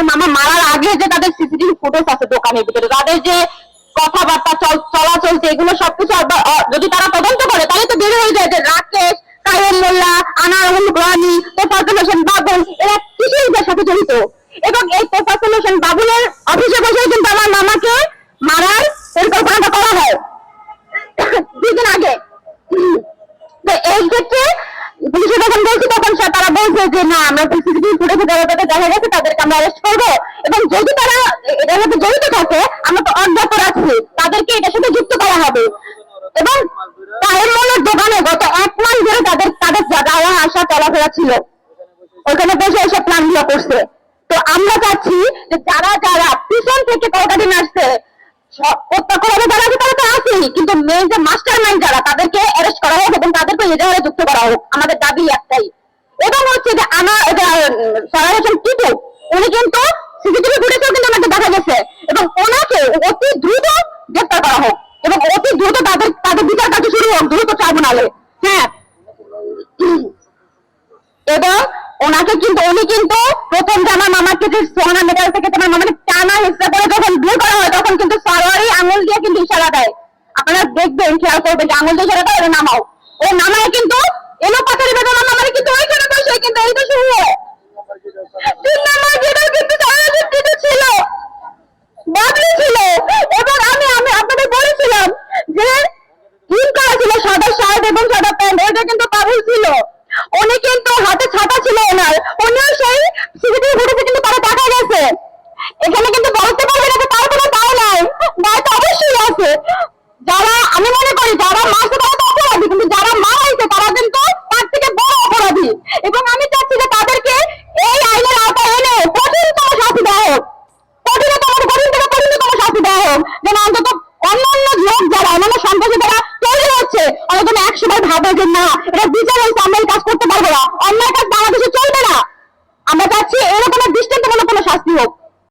আমার মামা মারার আগে যে তাদের সিসিটিভি ফুটেজ আছে দোকানের ভিতরে, তাদের যে কথাবার্তা, চল- চলাচল এগুলো সবকিছু যদি তারা তদন্ত করে, তাহলে তো বের হয়ে যায় যে রাকেশ, কায়েম মোল্লা আনার আহমদ রানি তোফাজুল বাবুল, এরা কিসের সাথে জড়িত। এবং এই তোফাজুল বাবুলের অফিসে বসে কিন্তু আমার মামাকে মারার পরিকল্পনাটা করা হয়। দুদিন আগে। এই ক্ষেত্রে পুলিশে তখন তারা বলছে যে, না, আমরা সিসিটিভি ফুটেজে যারা দেখা গেছে তাদেরকে আমরা অ্যারেস্ট করব। এবং যদি তারা এটার সাথে জড়িত থাকে, আমরা তো রাখছি তাদেরকে এটার সাথে যুক্ত করা হবে। এবং তাহের মনের দোকানে গত এক মাস ধরে তাদের তাদের যাওয়া, আসা, চলাফেরা ছিল। ওখানে বসে এসব প্ল্যানগুলো করছে। তো আমরা চাচ্ছি যে যারা যারা পিছন থেকে কলকাতা আসছে প্রত্যক্ষভাবে যারা আছে তারা তো আছেই। কিন্তু মেন যে মাস্টার মাইন্ড যারা, তাদেরকে অ্যারেস্ট করা হোক এবং তাদেরকে এজাহারে যুক্ত করা হোক, আমাদের দাবি একটাই। এবং হচ্ছে যে আমার সারা হোসেন টিটু উনি কিন্তু সিসিটিভি ফুটেজেও কিন্তু আমাকে দেখা গেছে। এবং ওনাকে অতি দ্রুত গ্রেফতার করা হোক। এবং অতি দ্রুত তাদের তাদের বিচার কার্য শুরু হোক, দ্রুত ট্রাইব্যুনালে। হ্যাঁ। এবং ওনাকে কিন্তু, উনি কিন্তু প্রথম যে আমার মামাকে যে সোহানা মেডাল থেকে তোমার মামাকে টানা হিসেবে করে যখন বিয়ে করা হয়, তখন কিন্তু সারোয়ারি আঙুল দিয়ে কিন্তু ইশারা দেয়। আপনারা দেখবেন, খেয়াল করবেন যে আঙুল দিয়ে ইশারা দেয় নামাও। ও নামায় কিন্তু, এলো পাতারি বেদনা নামারে কিন্তু ওইখানে বসে কিন্তু, এই শুরু। তিন নাম্বার যেটা কিন্তু কিন্তু ছিল বাবলি ছিল। এবং আমি আমি আপনাদের বলেছিলাম যে ইন করা ছিল সাদা শার্ট এবং সাদা প্যান্ট এটা কিন্তু কাবুল ছিল। উনি কিন্তু হাতে ছাতা ছিল ওনার, উনিও সেই সিসিটিভি ফুটেজে কিন্তু তারা দেখা গেছে। এখানে কিন্তু বলতে পারবে না যে তার কোনো দায় নাই, দায় তো অবশ্যই আছে যারা আমি মনে করি যারা মারছে তারা তো অপরাধী কিন্তু যারা মারাইছে তারা কিন্তু তার থেকে বড় অপরাধী এবং আমি চাচ্ছি যে তাদেরকে এই আইনের আওতায় এনে কঠিনতম শাস্তি দেওয়া হোক কঠিনতম কঠিন থেকে কঠিনতম শাস্তি দেওয়া হোক যেন অন্তত অন্যান্য লোক যারা অন্যান্য সন্ত্রাসী যারা তৈরি হচ্ছে ওরা যেন না, এটা বিচার হয়েছে, আমরা এই কাজ করতে পারব না। অন্যায় কাজ বাংলাদেশে চলবে না। আমরা চাচ্ছি এরকম দৃষ্টান্তমূলক কোনো শাস্তি হোক।